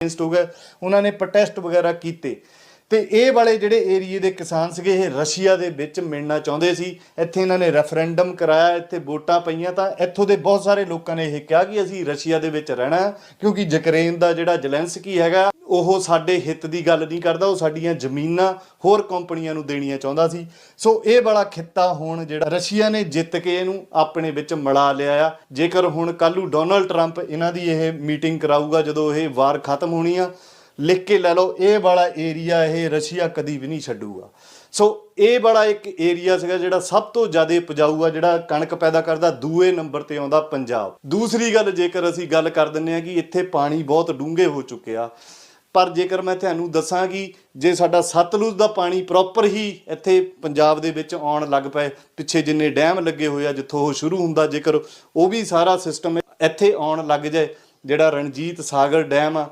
Against ਹੋ ਗਏ ਉਹਨਾਂ ਨੇ ਪ੍ਰੋਟੈਸਟ ਵਗੈਰਾ ਕੀਤੇ। ਤੇ ਇਹ ਵਾਲੇ ਜਿਹੜੇ ਏਰੀਏ ਦੇ ਕਿਸਾਨ ਸੀਗੇ ਇਹ ਰਸ਼ੀਆ ਦੇ ਵਿੱਚ ਮਿਲਣਾ ਚਾਹੁੰਦੇ ਸੀ। ਇੱਥੇ ਇਹਨਾਂ ਨੇ ਰੈਫਰੈਂਡਮ ਕਰਾਇਆ ਇੱਥੇ ਵੋਟਾਂ ਪਈਆਂ ਤਾਂ ਇੱਥੋਂ ਦੇ ਬਹੁਤ ਸਾਰੇ ਲੋਕਾਂ ਨੇ ਇਹ ਕਿਹਾ ਕਿ ਅਸੀਂ ਰਸ਼ੀਆ ਦੇ ਵਿੱਚ ਰਹਿਣਾ ਹੈ, ਕਿਉਂਕਿ ਯੂਕਰੇਨ ਦਾ ਜਿਹੜਾ ਜ਼ੈਲੈਂਸਕੀ ਹੈਗਾ ਉਹ ਸਾਡੇ ਹਿੱਤ ਦੀ ਗੱਲ ਨਹੀਂ ਕਰਦਾ, ਉਹ ਸਾਡੀਆਂ ਜ਼ਮੀਨਾਂ ਹੋਰ ਕੰਪਨੀਆਂ ਨੂੰ ਦੇਣੀਆਂ ਚਾਹੁੰਦਾ ਸੀ। ਸੋ ਇਹ ਵਾਲਾ ਖਿੱਤਾ ਹੁਣ ਜਿਹੜਾ ਰਸ਼ੀਆ ਨੇ ਜਿੱਤ ਕੇ ਇਹਨੂੰ ਆਪਣੇ ਵਿੱਚ ਮਿਲਾ ਲਿਆ ਆ। ਜੇਕਰ ਹੁਣ ਕੱਲੂ ਡੋਨਲਡ ਟਰੰਪ ਇਹਨਾਂ ਦੀ ਇਹ ਮੀਟਿੰਗ ਕਰਾਊਗਾ, ਜਦੋਂ ਇਹ ਵਾਰ ਖਤਮ ਹੋਣੀ ਆ ਲਿਖ ਕੇ ਲੈ ਲਓ, ਇਹ ਵਾਲਾ ਏਰੀਆ ਇਹ ਰਸ਼ੀਆ ਕਦੀ ਵੀ ਨਹੀਂ ਛੱਡੂਗਾ। ਸੋ ਇਹ ਵਾਲਾ ਇੱਕ ਏਰੀਆ ਸੀਗਾ ਜਿਹੜਾ ਸਭ ਤੋਂ ਜ਼ਿਆਦਾ ਉਪਜਾਊ ਆ, ਜਿਹੜਾ ਕਣਕ ਪੈਦਾ ਕਰਦਾ, ਦੂਏ ਨੰਬਰ ਤੇ ਆਉਂਦਾ ਪੰਜਾਬ। ਦੂਸਰੀ ਗੱਲ ਜੇਕਰ ਅਸੀਂ ਗੱਲ ਕਰ ਦਿੰਨੇ ਆ ਕਿ ਇੱਥੇ ਪਾਣੀ ਬਹੁਤ ਡੂੰਘੇ ਹੋ ਚੁੱਕੇ ਆ ਪਰ ਜੇਕਰ ਮੈਂ ਤੁਹਾਨੂੰ ਦੱਸਾਂ ਕਿ ਜੇ ਸਾਡਾ ਸਤਲੁਜ ਦਾ ਪਾਣੀ ਪ੍ਰੋਪਰ ਹੀ ਇੱਥੇ ਪੰਜਾਬ ਦੇ ਵਿੱਚ ਆਉਣ ਲੱਗ ਪਏ, ਪਿੱਛੇ ਜਿੰਨੇ ਡੈਮ ਲੱਗੇ ਹੋਏ ਆ, ਜਿੱਥੋਂ ਉਹ ਸ਼ੁਰੂ ਹੁੰਦਾ, ਜੇਕਰ ਉਹ ਵੀ ਸਾਰਾ ਸਿਸਟਮ ਇੱਥੇ ਆਉਣ ਲੱਗ ਜਾਏ, ਜਿਹੜਾ ਰਣਜੀਤ ਸਾਗਰ ਡੈਮ ਆ